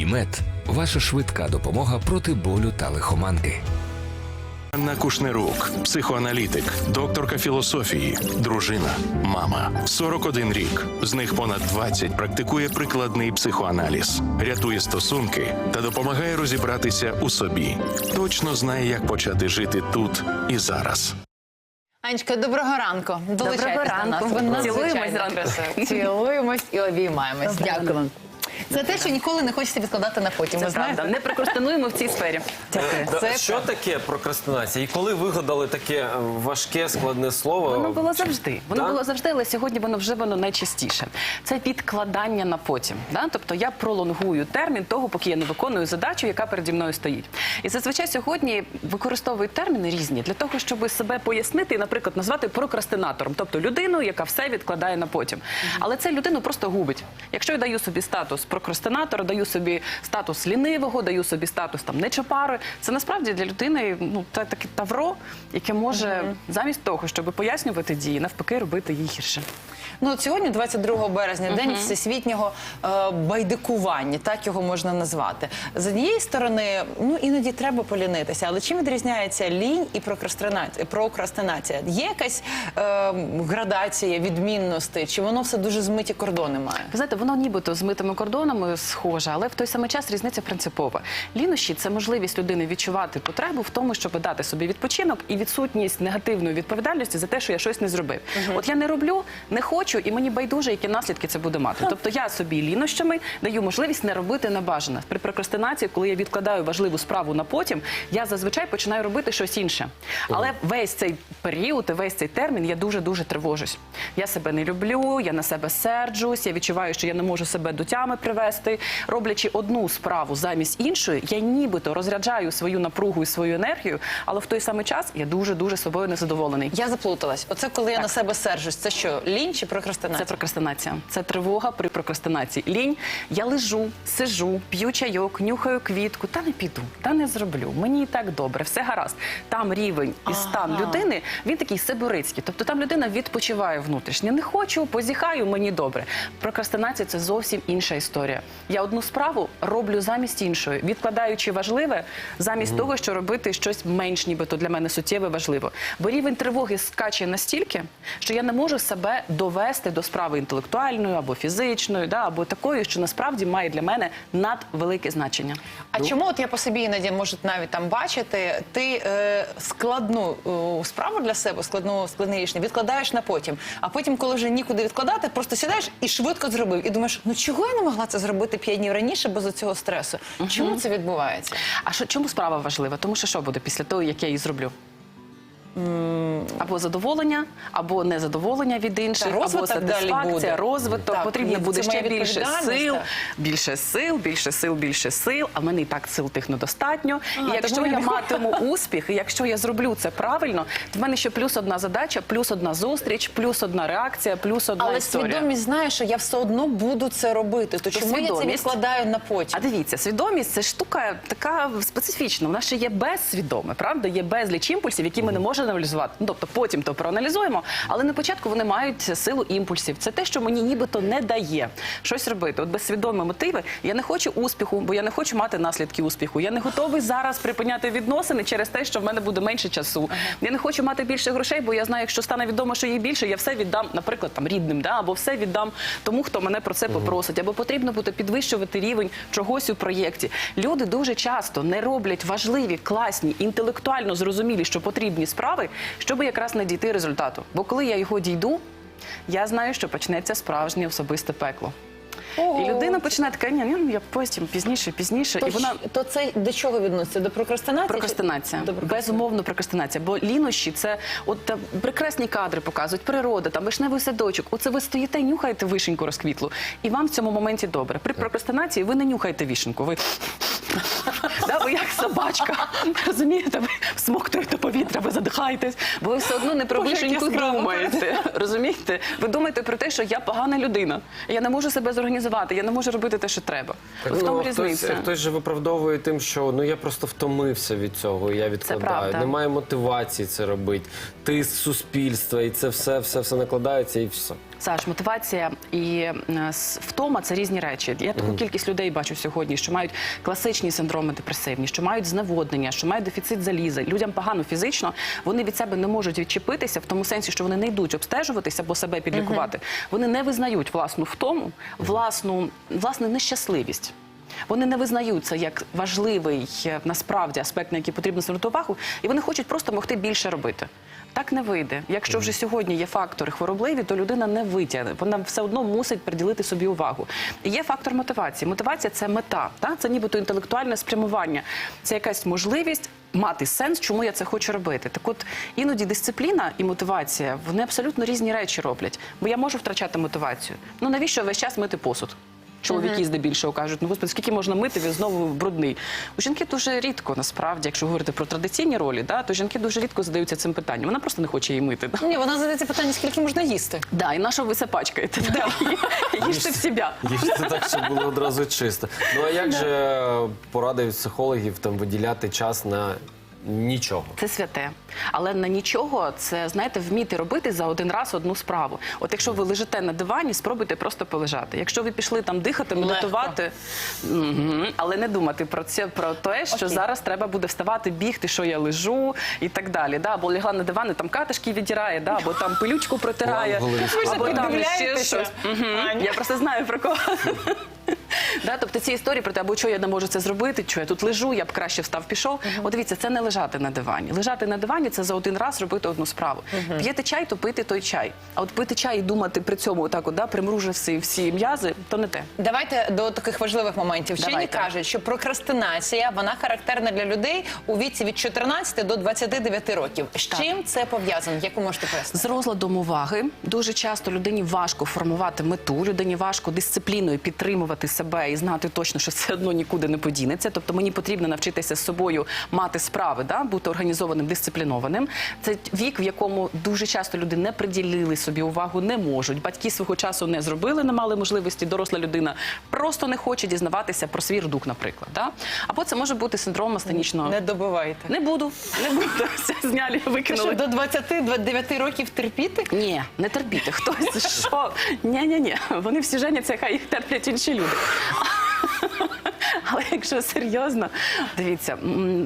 ІМЕД ваша швидка допомога проти болю та лихоманки. Анна Кушнерук, психоаналітик, докторка філософії, дружина, мама. 41 рік. З них понад 20 практикує прикладний психоаналіз, рятує стосунки та допомагає розібратися у собі. Точно знає, як почати жити тут і зараз. Анечка, доброго ранку. Долучайтесь до нас. Ви Цілуємось. Цілуємось і обіймаємось. Дякую вам. Це те, що ніколи не хочеться відкладати на потім. Це правда. Не прокрастинуємо в цій сфері. Дякую. Да, Це що таке прокрастинація? І коли вигадали таке е, важке, складне слово? Воно було завжди. Воно було завжди, але сьогодні воно вживано найчастіше. Це відкладання на потім. Да? Тобто я пролонгую термін того, поки я не виконую задачу, яка переді мною стоїть. І зазвичай сьогодні використовують терміни різні для того, щоб себе пояснити і, наприклад, назвати прокрастинатором, тобто людину, яка все відкладає на потім. Але це людину просто губить. Якщо я даю собі статус прокрастинатора, даю собі статус лінивого, даю собі статус там нечопари, це насправді для людини ну та таке тавро, яке може замість того, щоб пояснювати дії, навпаки, робити їй гірше. Ну от сьогодні, 22 березня, день всесвітнього е, байдикування, так його можна назвати. З однієї сторони, ну іноді треба полінитися, але чим відрізняється лінь і прокрастинація? прокрастинація? Є якась е, градація відмінностей, чи воно все дуже змиті кордони має? Ви знаєте, воно нібито з митими кордонами схоже, але в той самий час різниця принципова. Лінощі це можливість людини відчувати потребу в тому, щоб дати собі відпочинок і відсутність негативної відповідальності за те, що я щось не зробив. От я не роблю, не хочу, і мені байдуже, які наслідки це буде мати. Тобто я собі лінощами даю можливість не робити небажане. При прокрастинації, коли я відкладаю важливу справу на потім, я зазвичай починаю робити щось інше. Але весь цей період, і весь цей термін я дуже дуже тривожусь. Я себе не люблю, я на себе серджусь, я відчуваю, що я не можу себе до тями привести. Роблячи одну справу замість іншої, я нібито розряджаю свою напругу і свою енергію, але в той самий час я дуже дуже собою незадоволений. Я заплуталась. Оце коли я на себе сержусь. Це що, лінь чи Це прокрастинація? прокрастинація. Це тривога при прокрастинації. Лінь. Я лежу, сижу, п'ю чайок, нюхаю квітку. Та не піду, та не зроблю. Мені і так добре, все гаразд. Там рівень і стан людини він такий сибирицький. Тобто там людина відпочиває внутрішньо. Не хочу, позіхаю, мені добре. Прокрастинація це зовсім інша історія. Я одну справу роблю замість іншої, відкладаючи важливе замість того, що робити щось менш нібито для мене суттєве важливо. Бо рівень тривоги скаче настільки, що я не можу себе довести до справи інтелектуальної або фізичної, да, або такої, що насправді має для мене надвелике значення. А чому от я по собі іноді можу навіть там бачити, ти е, складну е, справу для себе, складну складне рішення відкладаєш на потім. А потім, коли вже нікуди відкладати, просто сідаєш і швидко зробив. І думаєш, ну чого я не могла це зробити п'ять днів раніше без цього стресу? Чому це відбувається? А що чому справа важлива? Тому що що буде після того, як я її зроблю? Або задоволення, або незадоволення від інших, Та або сатисфакція, розвиток. Так, Потрібно буде ще більше сил, так. більше сил, більше сил, більше сил. А в мене і так сил тих недостатньо. Ага, і якщо я матиму успіх, і якщо я зроблю це правильно, то в мене ще плюс одна задача, плюс одна зустріч, плюс одна реакція, плюс одна Але історія. свідомість знає, що я все одно буду це робити. То чому я це відкладаю на потім? А дивіться, свідомість це штука така специфічна. Вона ще є безсвідоме, правда? Є безліч імпульсів, які ми не можемо аналізувати. Ну, тобто потім то проаналізуємо, але на початку вони мають силу імпульсів. Це те, що мені нібито не дає щось робити. От безсвідомі мотиви. Я не хочу успіху, бо я не хочу мати наслідки успіху. Я не готовий зараз припиняти відносини через те, що в мене буде менше часу. Я не хочу мати більше грошей, бо я знаю, якщо стане відомо, що їх більше, я все віддам, наприклад, там рідним, да, або все віддам тому, хто мене про це попросить, або потрібно буде підвищувати рівень чогось у проєкті. Люди дуже часто не роблять важливі, класні, інтелектуально зрозумілі, що потрібні справи, щоб якраз не дійти результату. Бо коли я його дійду, я знаю, що почнеться справжнє особисте пекло. Ого. І людина починає така, ні, ні, я потім пізніше, пізніше, То, і вона. то це до чого відноситься? До прокрастинації? Прокрастинація, До прокрастинації. безумовно, прокрастинація. Бо лінощі це от та, прекрасні кадри показують, природа, там вишневий садочок. Оце ви стоїте, нюхаєте вишеньку розквітлу, і вам в цьому моменті добре. При прокрастинації ви не нюхаєте вішенку. Ви Да, ви як собачка, розумієте, ви смоктуєте повітря, ви задихаєтесь, бо ви все одно не про вишеньку думаєте. Розумієте? Ви думаєте про те, що я погана людина, я не можу себе зорганізувати, я не можу робити те, що треба. В тому Ну, хтось, різниця. хтось же виправдовує тим, що ну я просто втомився від цього, і я відкладаю. Немає мотивації це робити. Тиск суспільства, і це все, все, все накладається, і все. Саш, мотивація і е, втома це різні речі. Я таку кількість людей бачу сьогодні, що мають класичні синдроми депресивні, що мають зневоднення, що мають дефіцит заліза. Людям погано фізично, вони від себе не можуть відчепитися в тому сенсі, що вони не йдуть обстежуватися або себе підлікувати. Вони не визнають власну втому, власну нещасливість. Вони не визнають це як важливий е, насправді аспект, на який потрібно звернути увагу, і вони хочуть просто могти більше робити. Так не вийде. Якщо вже сьогодні є фактори хворобливі, то людина не витягне. Вона все одно мусить приділити собі увагу. Є фактор мотивації. Мотивація це мета, та? це нібито інтелектуальне спрямування. Це якась можливість мати сенс, чому я це хочу робити. Так от іноді дисципліна і мотивація вони абсолютно різні речі роблять. Бо я можу втрачати мотивацію. Ну навіщо весь час мити посуд? Чоловіки здебільшого кажуть, ну господи, скільки можна мити, він знову брудний. У жінки дуже рідко, насправді, якщо говорити про традиційні ролі, да, то жінки дуже рідко задаються цим питанням. Вона просто не хоче її мити. Да, Ні, вона задається питання, скільки можна їсти. да і на що ви це пачкаєте? Да. Їжте в себе. Їжте так, щоб було одразу чисто. Ну а як же поради від психологів там виділяти час на нічого? Це святе. Але на нічого це, знаєте, вміти робити за один раз одну справу. От якщо ви лежите на дивані, спробуйте просто полежати. Якщо ви пішли там дихати, медитувати, мгм, але не думати про це, про те, що Окей. зараз треба буде вставати, бігти, що я лежу і так далі. Да? Або лягла на диван, і там катишки віддирає, да? або там пилючку протирає, або там ще щось. Аня. Я просто знаю про кого. Да, тобто ці історії про те, або що я не можу це зробити, що я тут лежу, я б краще встав, пішов. От дивіться, це не лежати на дивані. Лежати на дивані це за один раз робити одну справу. П'єте чай, то пити той чай. А от пити чай і думати при цьому так, от, да, примруживши всі м'язи, то не те. Давайте до таких важливих моментів. Вчені кажуть, що прокрастинація вона характерна для людей у віці від 14 до 29 років. З Так. чим це пов'язано? Як ви можете пояснити? З розладом уваги дуже часто людині важко формувати мету, людині важко дисципліною підтримувати себе і знати точно, що все одно нікуди не подінеться. Тобто мені потрібно навчитися з собою мати справи, да? бути організованим, дисциплінованим. Це вік, в якому дуже часто люди не приділили собі увагу, не можуть. Батьки свого часу не зробили, не мали можливості. Доросла людина просто не хоче дізнаватися про свій родук, наприклад. Да? Або це може бути синдром астенічного. Не добивайте. Не буду, не буду. Все зняли, що, викинули. до 29 років терпіти? Ні, не терпіти. Хтось що? Ні, ні, ні. Вони всі женяться, хай їх терплять інші люди. Але якщо серйозно, дивіться,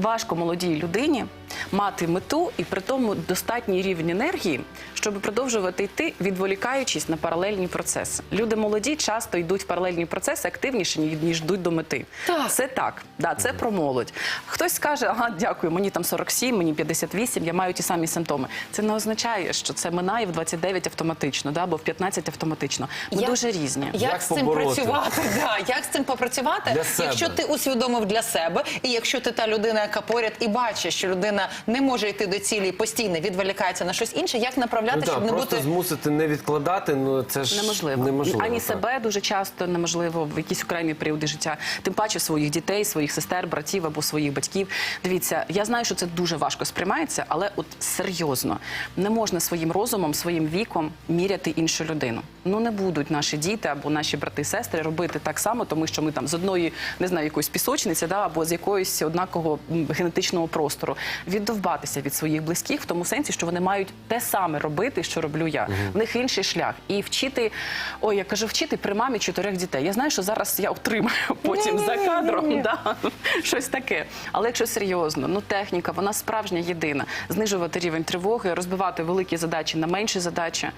важко молодій людині мати мету і при тому достатній рівень енергії, щоб продовжувати йти, відволікаючись на паралельні процеси. Люди молоді часто йдуть в паралельні процеси активніше, ніж йдуть до мети. Так. Це так, да, це про молодь. Хтось скаже, ага, дякую, мені там 47, мені 58, я маю ті самі симптоми. Це не означає, що це минає в 29 автоматично, да, або в 15 автоматично. Ми Як- дуже різні. Як, Як з цим побороти? працювати? Да, як з цим попрацювати, Для себе. якщо ти усвідомив для себе, і якщо ти та людина, яка поряд і бачиш, що людина не може йти до цілі і постійно відволікається на щось інше, як направляти, Ну, так, щоб не просто бути змусити не відкладати, ну це ж Неможливо. неможливо Ані так. себе дуже часто неможливо в якісь окремі періоди життя. Тим паче своїх дітей, своїх сестер, братів або своїх батьків. Дивіться, я знаю, що це дуже важко сприймається, але от серйозно не можна своїм розумом, своїм віком міряти іншу людину. Ну не будуть наші діти або наші брати, сестри робити так само, тому що ми там з одної, не знаю, якоїсь пісочниці, да, або з якоїсь однакового генетичного простору. Віддовбатися від своїх близьких в тому сенсі, що вони мають те саме робити, що роблю я. В них інший шлях. І вчити, ой, я кажу, вчити при мамі чотирьох дітей. Я знаю, що зараз я отримаю потім за кадром да, щось таке. Але якщо серйозно, ну техніка, вона справжня єдина. Знижувати рівень тривоги, розбивати великі задачі на менші задачі,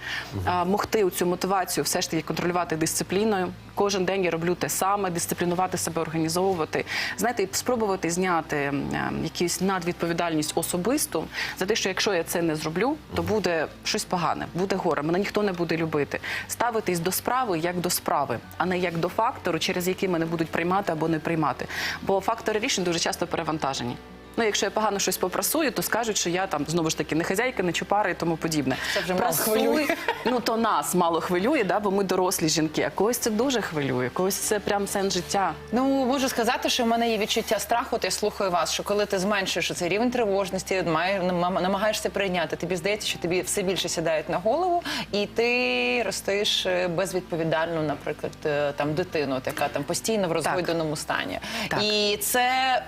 а, могти цю мотивацію все ж таки контролювати дисципліною. Кожен день я роблю те саме, дисциплінувати себе, організовувати. Знаєте, спробувати зняти м, е, якусь надвідповідальність особисту за те, що якщо я це не зроблю, то буде щось погане, буде горе. Мене ніхто не буде любити. Ставитись до справи як до справи, а не як до фактору, через який мене будуть приймати або не приймати. Бо фактори рішень дуже часто перевантажені. Ну, якщо я погано щось попрасую, то скажуть, що я там знову ж таки не хазяйка, не чупара і тому подібне. Це вже мало Прасуй, хвилює. Ну то нас мало хвилює, да, бо ми дорослі жінки. А когось це дуже хвилює, когось це прям сенс життя. Ну можу сказати, що в мене є відчуття страху. От я слухаю вас, що коли ти зменшуєш цей рівень тривожності, має- нам- намагаєшся прийняти. Тобі здається, що тобі все більше сідають на голову, і ти ростиш е, безвідповідальну, наприклад, е, там дитину, яка там постійно в розгойденому стані. Так. І це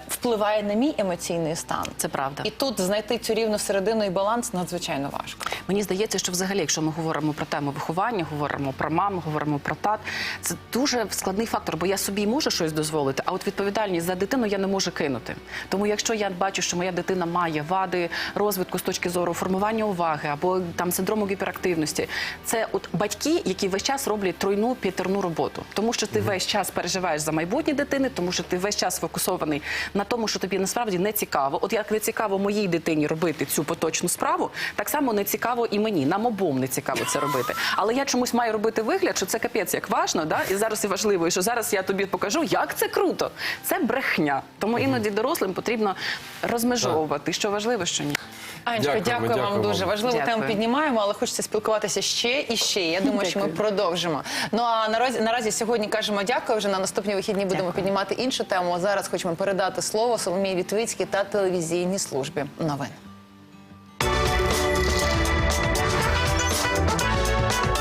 впливає на мій емоційний емоційний стан. Це правда. І тут знайти цю рівну середину і баланс надзвичайно важко. Мені здається, що взагалі, якщо ми говоримо про тему виховання, говоримо про маму, говоримо про тат, це дуже складний фактор, бо я собі можу щось дозволити, а от відповідальність за дитину я не можу кинути. Тому якщо я бачу, що моя дитина має вади розвитку з точки зору формування уваги або там синдрому гіперактивності, це от батьки, які весь час роблять тройну п'ятерну роботу, тому що ти весь час переживаєш за майбутнє дитини, тому що ти весь час фокусований на тому, що тобі насправді не цікаво. От як не цікаво моїй дитині робити цю поточну справу, так само не цікаво і мені. Нам обом не цікаво це робити. Але я чомусь маю робити вигляд, що це капець як важно, да? і зараз і важливо, і що зараз я тобі покажу, як це круто. Це брехня. Тому іноді дорослим потрібно розмежовувати, що важливо, що ні. Анечка, дякую, вам дякую дуже. вам. Важливу Дякую. тему піднімаємо, але хочеться спілкуватися ще і ще. Я думаю, що ми продовжимо. Ну а наразі наразі сьогодні кажемо дякую. Вже на наступні вихідні будемо Дякую. піднімати іншу тему. Зараз хочемо передати слово Соломії Вітвицькій та телевізійній службі новин.